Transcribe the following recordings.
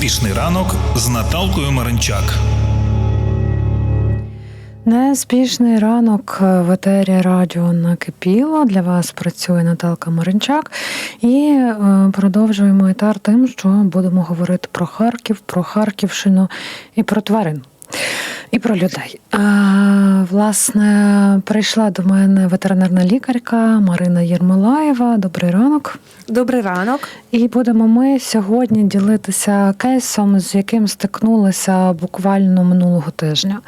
Пішний ранок з Наталкою Маринчак. Неспішний ранок в етері радіо накипіло. Для вас працює Наталка Маринчак. І е, продовжуємо етар тим, що будемо говорити про Харків, про Харківщину і про тварин. І про людей. А, власне, прийшла до мене ветеринарна лікарка Марина Єрмолаєва. Добрий ранок. Добрий ранок. І будемо ми сьогодні ділитися кейсом, з яким стикнулися буквально минулого тижня.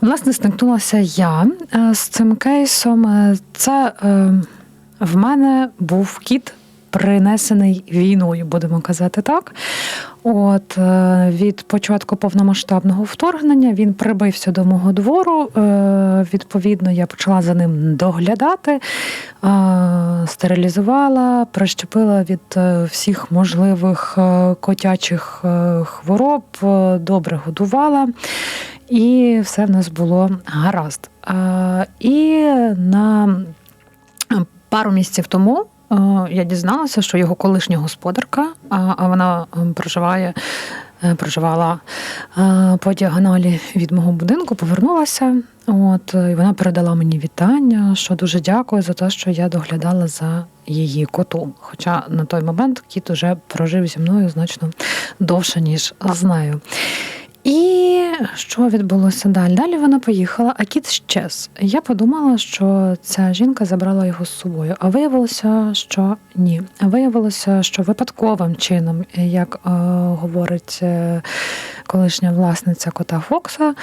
Власне, стикнулася я е, з цим кейсом. Е, Це е, в мене був кіт. Принесений війною, будемо казати так. От е, від початку повномасштабного вторгнення він прибився до мого двору. Е, Відповідно, я почала за ним доглядати, е, стерилізувала, прищепила від всіх можливих котячих хвороб, добре годувала, і все в нас було гаразд. І на пару місяців тому. Е, Я дізналася, що його колишня господарка, а вона ем, проживає, е, проживала е, по діагоналі від мого будинку, повернулася. От е, і вона передала мені вітання, що дуже дякую за те, що я доглядала за її котом. Хоча на той момент кіт уже прожив зі мною значно довше, ніж з нею. І що відбулося далі? Далі вона поїхала, а кіт щез. Я подумала, що ця жінка забрала його з собою. А виявилося, що ні. А виявилося, що випадковим чином, як е, говорить е, колишня власниця кота Фокса,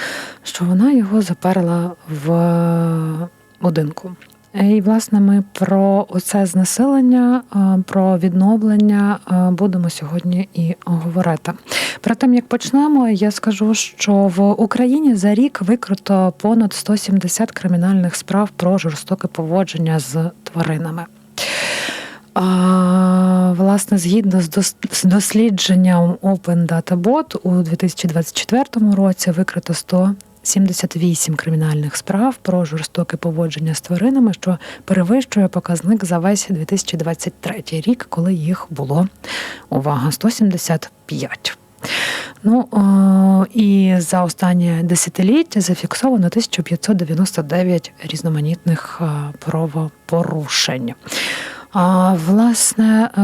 що вона його заперла в будинку. І, власне, ми про оце знесилення, е, про відновлення е, будемо сьогодні і говорити. Перед тим як почнемо, я скажу, що в Україні за рік викрито понад 170 кримінальних справ про жорстоке поводження з тваринами. А, власне, згідно з дослідженням Open Data Bot, у 2024 році викрито 178 кримінальних справ про жорстоке поводження з тваринами, що перевищує показник за весь 2023 рік, коли їх було увага 175. Ну і за останнє десятиліття зафіксовано 1599 різноманітних е, правопорушень. А, власне, е,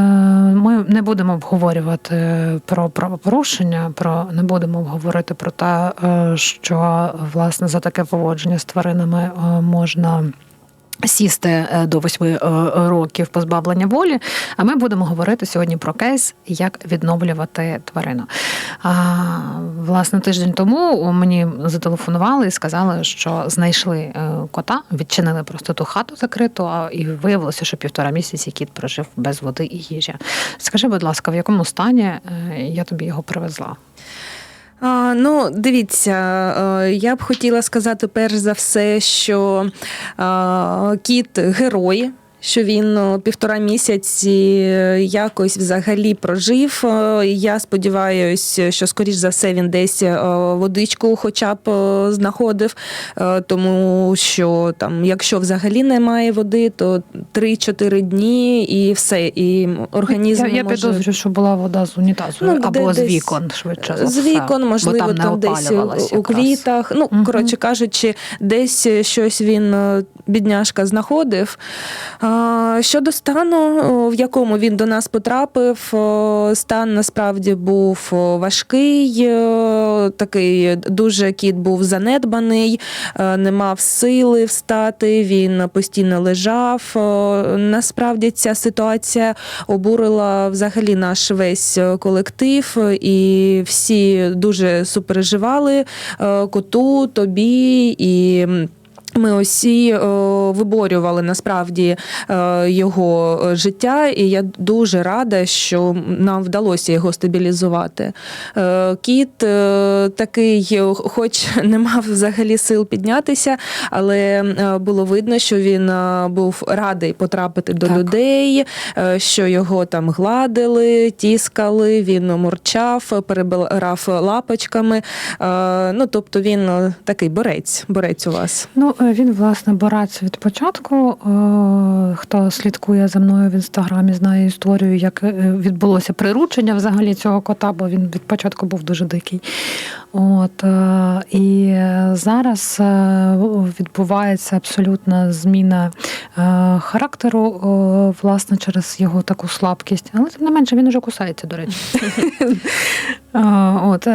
ми не будемо обговорювати про правопорушення, про не будемо обговорити про те, е, що власне за таке поводження з тваринами е, можна. Сісти е, до восьми е, років позбавлення волі. А ми будемо говорити сьогодні про кейс, як відновлювати тварину. А, власне, тиждень тому мені зателефонували і сказали, що знайшли е, кота, відчинили просто ту хату закриту, а і виявилося, що півтора місяці кіт прожив без води і їжі. Скажи, будь ласка, в якому стані е, я тобі його привезла? Ну, дивіться, е, я б хотіла сказати перш за все, що кіт герой. Що він півтора місяці якось взагалі прожив. Е, Я сподіваюся, що скоріш за все він десь е, водичку, хоча б е, знаходив, Е, тому що там, якщо взагалі немає води, то 3-4 дні і все. І організм я, я може... підозрюю, що була вода з унітазу Ну, або з вікон, швидше. за З все, вікон, бо можливо, там, там, десь у квітах. Ну, коротше кажучи, десь щось він, е, бідняшка, знаходив. Щодо стану, в якому він до нас потрапив, стан насправді був важкий, такий дуже кіт був занедбаний, е, не мав сили встати, він постійно лежав. Насправді ця ситуація обурила взагалі наш весь е, колектив, і всі дуже супереживали е, коту, тобі і. Ми усі е, виборювали насправді е, його е, життя, і я дуже рада, що нам вдалося його стабілізувати. Кіт такий, хоч не мав взагалі сил піднятися, але було видно, що він був радий потрапити до Так. людей, що його там гладили, тіскали, він мурчав, перебирав лапочками. Ну, тобто він такий борець, борець у вас. Ну, він, власне, борець від початку. Е, Хто слідкує за мною в інстаграмі, знає історію, як е, відбулося приручення взагалі цього кота, бо він від початку був дуже дикий. От, е, і зараз е, відбувається абсолютна зміна е, характеру, власне, через його таку слабкість. Але тим не менше він уже кусається, до речі. От,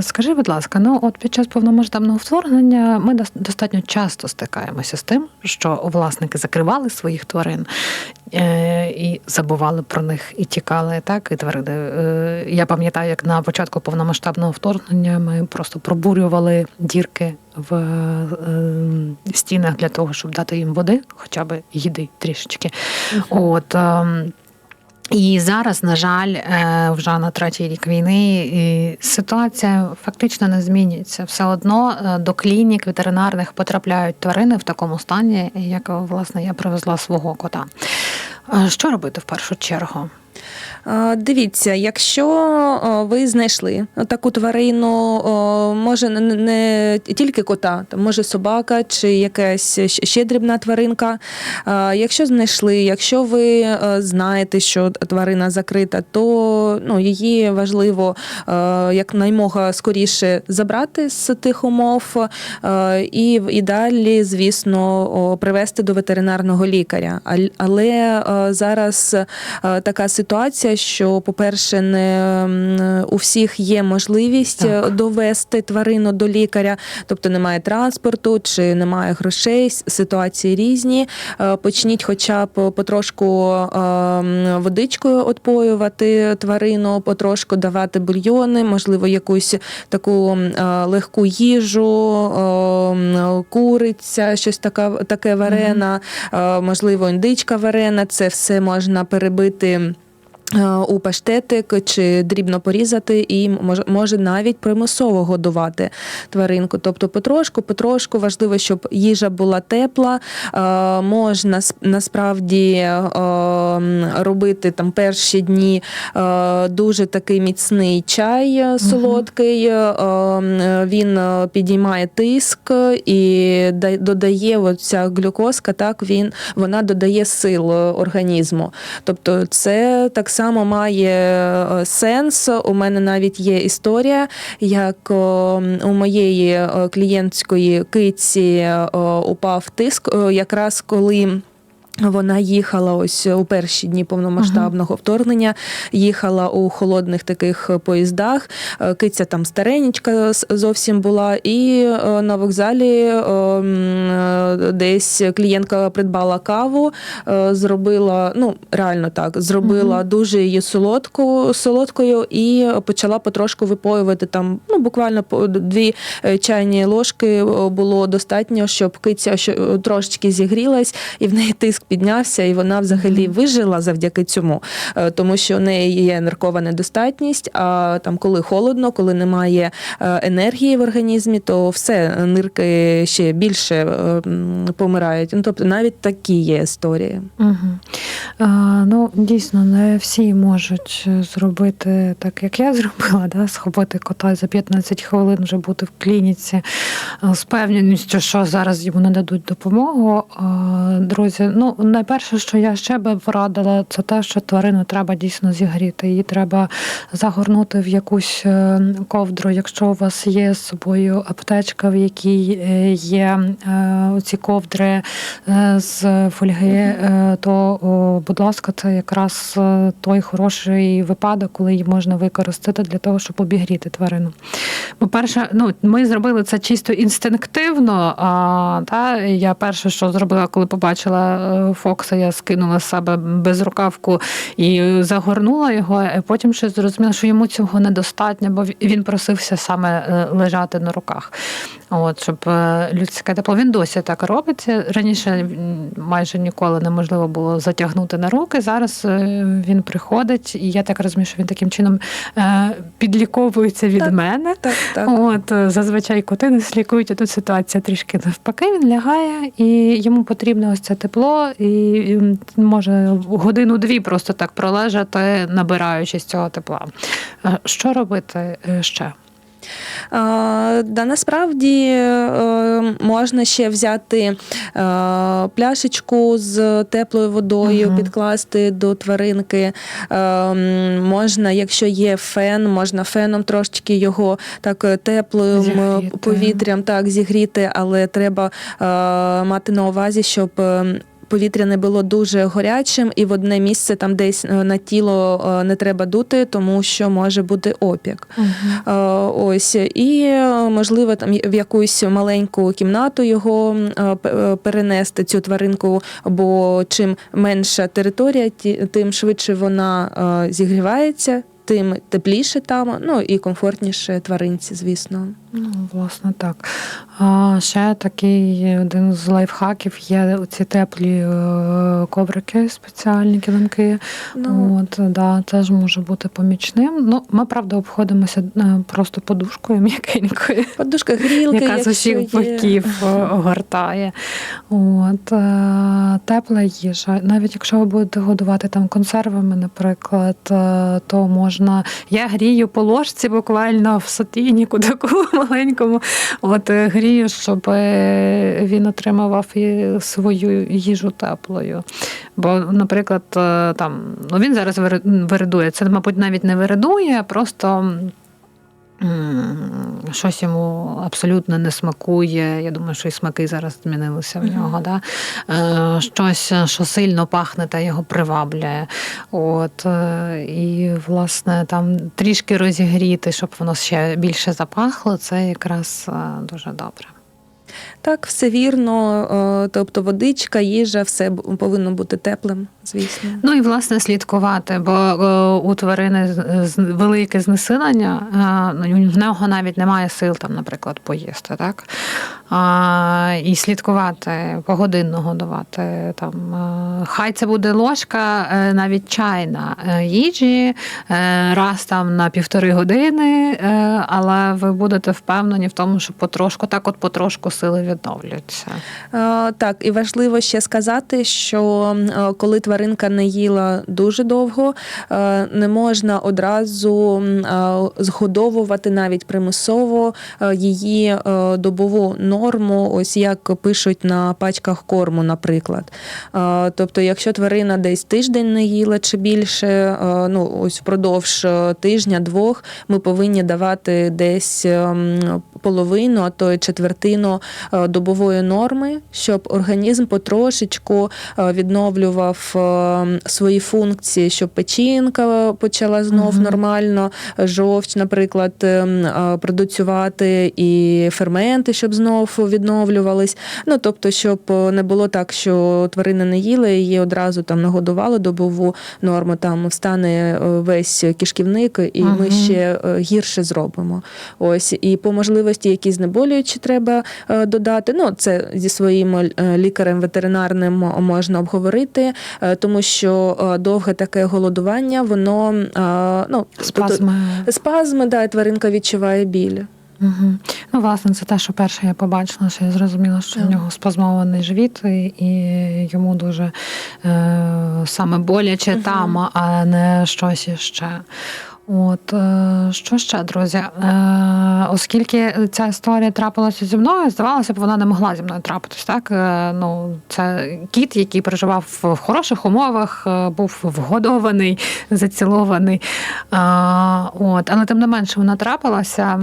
скажи, будь ласка, ну от під час повномасштабного вторгнення ми дос- достатньо часто стикаємося з тим, що власники закривали своїх тварин і забували про них і тікали. Так, і тварини. Е, Я пам'ятаю, як на початку повномасштабного вторгнення ми просто пробурювали дірки в е, стінах для того, щоб дати їм води, хоча б їди трішечки. От. І зараз, на жаль, е, вже на третій рік війни ситуація фактично не змінюється. Все одно е, до клінік ветеринарних потрапляють тварини в такому стані, як власне я привезла свого кота. Е, Що робити в першу чергу? Дивіться, якщо ви знайшли таку тварину, може не- тільки кота, може собака чи якась ще дрібна тваринка. Якщо знайшли, якщо ви знаєте, що тварина закрита, то ну, її важливо е, якнаймога скоріше забрати з тих умов і в ідеалі, звісно, привести до ветеринарного лікаря. Але зараз така ситуація, що, по-перше, не у всіх є можливість Так. е, довести тварину до лікаря, тобто немає транспорту чи немає грошей. Ситуації різні. Е, Почніть, хоча б потрошку е, водичкою отпоювати тварину, потрошку давати бульйони, можливо, якусь таку легку їжу, куриця, щось така, таке варена, можливо, індичка варена. Це все можна перебити. Е, У паштетик чи дрібно порізати, і може, навіть примусово годувати тваринку. Тобто потрошку, потрошку важливо, щоб їжа була тепла. Е, можна насправді е, робити там перші дні дуже такий міцний чай солодкий. Він підіймає тиск і додає оця глюкозка, так він вона додає сил організму. Тобто, це так само має е, сенс. У мене навіть є історія, як у моєї е, клієнтської киці е, упав тиск, якраз коли. Вона їхала ось у перші дні повномасштабного вторгнення, їхала у холодних таких поїздах. Е, Киця там старенечка зовсім була, і е, на вокзалі е, е, десь клієнтка придбала каву, е, зробила, ну реально так, зробила дуже її солодку, солодкою і почала потрошку випоювати там, ну буквально по дві е, чайні ложки е, було достатньо, щоб киця трошечки зігрілась, і в неї тиск піднявся, і вона взагалі вижила завдяки цьому, Е, тому що у неї є ниркова недостатність. А там, коли холодно, коли немає е, енергії в організмі, то все нирки ще більше е, помирають. Ну тобто навіть такі є історії. Угу. А, ну, дійсно, не всі можуть е, зробити так, як я зробила, да? схопити кота за 15 хвилин вже бути в клініці е, з певністю, що зараз йому нададуть допомогу. Друзі, ну найперше, що я ще би порадила, це те, що тварину треба дійсно зігріти. Її треба загорнути в якусь е, ковдру, якщо у вас є з собою аптечка, в якій е, є е, ці ковдри з фольги, то, будь ласка, це якраз той хороший випадок, коли її можна використати для того, щоб обігріти тварину. По-перше, ну ми зробили це чисто інстинктивно. А, та, я перше, що зробила, коли побачила Фокса, я скинула з себе безрукавку і загорнула його, а потім ще зрозуміла, що йому цього недостатньо, бо він просився саме е, лежати на руках. От, щоб е, людське тепло. Він досі так робиться. Раніше майже ніколи неможливо було затягнути на руки. Зараз е, він приходить, і я так розумію, що він таким чином підліковується від Так. мене. Так, так. От зазвичай коти нас лікують, а тут ситуація трішки навпаки. Він лягає, і йому потрібно ось це тепло, і може годину-дві просто так пролежати, набираючись цього тепла. Е, Що робити е, ще? Да, насправді е, можна ще взяти пляшечку з теплою водою, Мгм. підкласти до тваринки. Можна, якщо є фен, можна феном трошечки його так теплим Зігріти. повітрям так зігріти, але треба мати на увазі, щоб. Повітря не було дуже гарячим, і в одне місце там десь е, на тіло е, не треба дути, тому що може бути опік. Е, Ось і можливо там в якусь маленьку кімнату його перенести цю тваринку, бо чим менша територія, тим швидше вона зігрівається, тим тепліше там, ну і комфортніше тваринці, звісно. Ну, власне, так. А ще такий один з лайфхаків є ці теплі е, коврики, спеціальні килимки. Ну, От, да, теж може бути помічним. Ну, ми, правда, обходимося е, просто подушкою м'якенькою, подушка грілки, яка з усіх боків е, огортає. От, тепла їжа. Навіть якщо ви будете годувати там консервами, наприклад, то можна. Я грію по ложці буквально в сатиніку таку маленькому. От е, грію, щоб е, він отримував свою їжу теплою. Бо, наприклад, е, там ну він зараз вири- виридує. Це, мабуть, навіть не виридує, а просто. Щось йому абсолютно не смакує. Я думаю, що і смаки зараз змінилися в нього. Да? Е, Щось, що сильно пахне та його приваблює. От, е, і, власне, там трішки розігріти, щоб воно ще більше запахло, це якраз е, дуже добре. Так, все вірно. е, Тобто водичка, їжа, все повинно бути теплим, звісно. Ну і власне слідкувати, бо е, у тварини велике знесилення, е, ну, в нього навіть немає сил, там, наприклад, поїсти, так? А, і слідкувати, погодинно годувати. Там, е, хай це буде ложка, е, навіть чайна е, їжі, раз там на півтори години, але ви будете впевнені в тому, що потрошку, так от потрошку сили відновлюються. Так, і важливо ще сказати, що коли тваринка не їла дуже довго, не можна одразу згодовувати навіть примусово її добову норму, ось як пишуть на пачках корму, наприклад. Тобто, якщо тварина десь тиждень не їла чи більше, ну ось впродовж е, тижня-двох ми повинні давати десь ем, половину, а то й четвертину е, добової норми, щоб організм потрошечку е, відновлював свої функції, щоб печінка почала знов Мгм. нормально, жовч, наприклад, е, м, е, продуцювати, і ферменти, щоб знов відновлювались. Ну тобто, щоб е, не було так, що тварина не їла, її одразу там нагодували добову норму, там встане е, весь кишківник, і ми ще е, гірше зробимо. Ось і по можливості якісь знеболюючі треба додати. Ну це зі своїм лікарем ветеринарним можна обговорити, тому що довге таке голодування, воно ну Спазми. спазми, да, і тваринка відчуває біль. Угу. Ну, власне, це те, що перше я побачила, що я зрозуміла, що в нього спазмований живіт, і, і йому дуже е, саме боляче Мгм. там, а не щось іще. От е, що ще, друзі? Е, оскільки ця історія трапилася зі мною, здавалося б, вона не могла зі мною трапитись. Так Е, ну це кіт, який проживав в хороших умовах, був вгодований, зацілований. От, але тим не менше вона трапилася.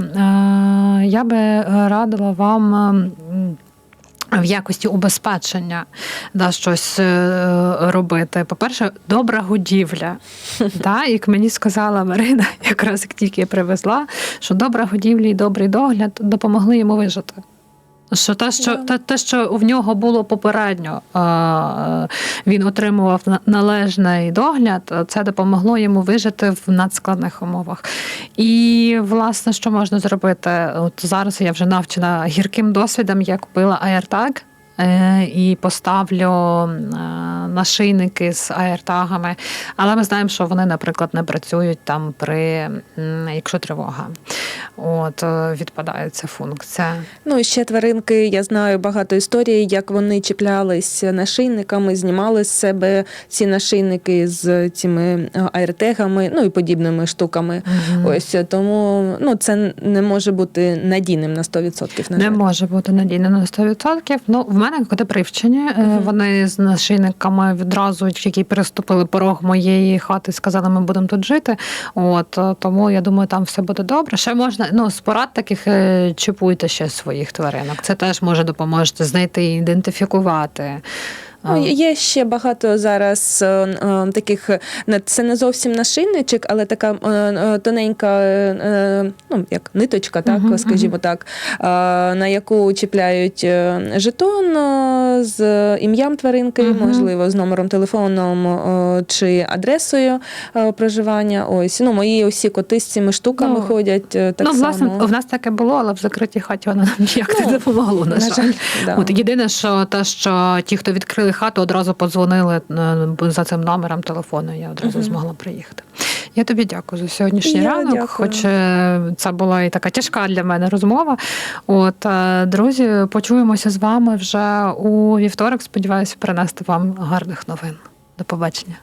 Я би радила вам. В якості убезпечення да, щось е, робити. По-перше, добра годівля. Да, як мені сказала Марина, якраз як тільки я привезла, що добра годівля і добрий догляд допомогли йому вижити. Що те, що, yeah. те, те, що в нього було попередньо, е, він отримував належний догляд, це допомогло йому вижити в надскладних умовах. І, власне, що можна зробити? От зараз я вже навчена гірким досвідом, я купила AirTag, і поставлю е, нашийники з аєртагами. Але ми знаємо, що вони, наприклад, не працюють там при якщо тривога. от е, відпадає ця функція. Ну і ще тваринки, я знаю багато історій, як вони чіплялись нашийниками, знімали з себе ці нашийники з цими е, аіртегами, ну і подібними штуками. Мгм. Ось тому ну це не може бути надійним на 100%. На Не жаль. може бути надійно на 100%. Ну, в мене коти привчені. Е, Мгм. Вони з нашийниками відразу, які переступили порог моєї хати, сказали, ми будемо тут жити. От е, тому я думаю, там все буде добре. Ще можна ну з порад таких е, чіпуйте ще своїх тваринок. Це теж може допоможете знайти, і ідентифікувати. Ну, є ще багато зараз е, е, таких, це не зовсім нашийничок, але така е, тоненька, ну, як ниточка, так, Мгм, скажімо так, е, на яку чіпляють жетон з ім'ям тваринки, Мгм. можливо, з номером телефоном чи адресою проживання. Ось, ну, мої усі коти з цими штуками Ну, ходять так ну, власне, в нас таке було, але в закритій хаті воно нам ніяк Ну, не допомогло. На, на жаль. жаль, да. От єдине, що те, що ті, хто відкрили хату, одразу подзвонили е, за цим номером телефону. Я одразу Мгм. змогла приїхати. Я тобі дякую за сьогоднішній Я ранок, дякую. хоч е, це була і така тяжка для мене розмова. От е, друзі, почуємося з вами вже у вівторок. Сподіваюся, принести вам гарних новин. До побачення.